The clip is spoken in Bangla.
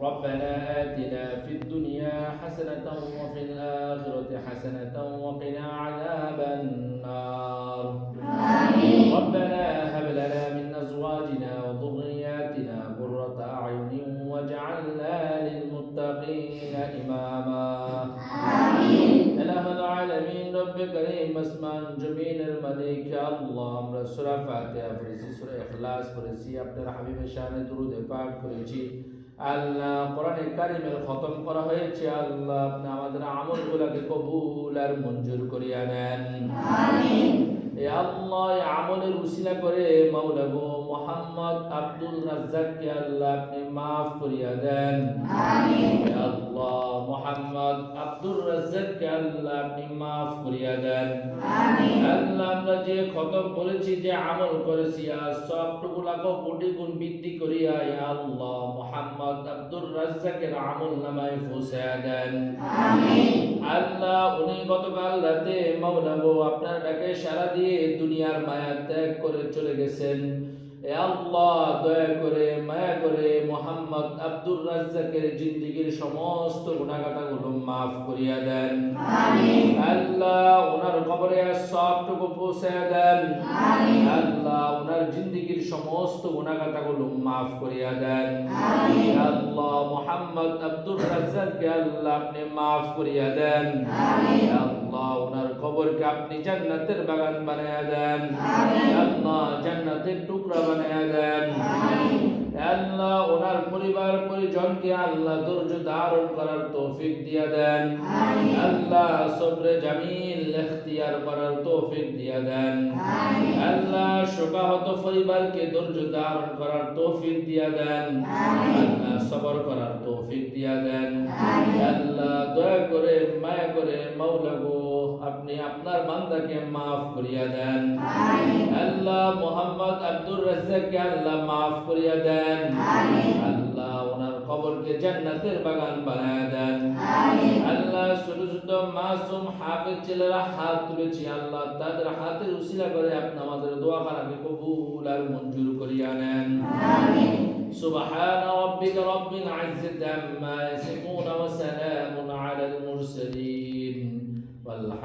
ربنا آتنا في الدنيا حسنة وفي الآخرة حسنة وقنا عذاب النار. آمين. ربنا هب لنا من أزواجنا وذرياتنا قرة أعين واجعلنا للمتقين إماما. আলামিন, রব্বে করিম, আসমান, জমিনের মালিক আল্লাহ, আমরা সূরা ফাতিহা পড়েছি, সূরা ইখলাস পড়েছি, আপনার হাবিবের শানে দুরূদ পাঠ করেছি। আল্লাহ কোরআনে কারিমের খতম করা হয়েছে, আল্লাহ আপনি আমাদের আমলগুলোকে কবুল আর মঞ্জুর করিয়া নেন। আমিন। এ আল্লাহ আমলের উসিলা করে মাওলা গো মোহাম্মদ আব্দুল রাজ্জাককে আল্লাহ আপনি মাফ করিয়া দেন। আল্লাহ মোহাম্মদ আব্দুল রাজ্জাককে আল্লাহ আপনি মাফ করিয়া দেন। আমিন। আল্লাহ আমরা যে খতম করেছি যে আমল করেছি আর সবটুকু লাখো কোটি গুণ বৃদ্ধি করিয়া আল্লাহ মোহাম্মদ রাজ্জাকের আমল নামায় পৌঁছায়া দেন। আল্লাহ উনি গতকাল রাতে মাওলা আপনার ডাকে সারা দিয়ে দুনিয়ার মায়া ত্যাগ করে চলে গেছেন। এ আল্লাহ দয়া করে মায়া করে মোহাম্মদ আব্দুর রাজ্জাকের জিন্দিগির সমস্ত গুণাগাতাগুলো মাফ করিয়া দেন। আল্লাহ ওনার কবরে সবটুকু পৌঁছে দেন। আল্লাহ জিন্দিগির সমস্ত গুণাগাতাগুলো মাফ করিয়া দেন। আল্লাহ মোহাম্মদ আব্দুর রাজ্জাককে আল্লাহ আপনি মাফ করিয়া দেন। আল্লাহ ওনার কবরকে আপনি জান্নাতের বাগান বানায়া দেন। আল্লাহ জান্নাতের টুকরা বানায়া পরিবার পরিজনকে আল্লাহ ধৈর্য ধারণ করার তৌফিক দিয়া দেন। আল্লাহ সবরে জামিল ইখতিয়ার করার তৌফিক দিয়া দেন। আল্লাহ শোকাহত পরিবারকে ধৈর্য ধারণ করার তৌফিক দিয়া দেন। আল্লাহ সবর করার তৌফিক দিয়া দেন। আল্লাহ দয়া করে মায়া করে মাওলা গো আপনার বান্দাকে মাফ করিয়া দেন। আল্লাহ মোহাম্মদ আব্দুর রাজ্জাককে আল্লাহ মাফ করিয়া দেন। আল্লাহ ওনার কবরকে জান্নাতের বাগান বানায়া দেন। আল্লাহ ছোট ছোট মাসুম হাফেজ ছেলেরা হাত তুলেছি। আল্লাহ তাদের হাতের উসিলা করে আপনি আমাদের দোয়া খানাকে কবুল আর মঞ্জুর করিয়া নেন। সুবহান রাব্বিকা রব্বিল ইজ্জাতি আম্মা ইয়াসিফুন।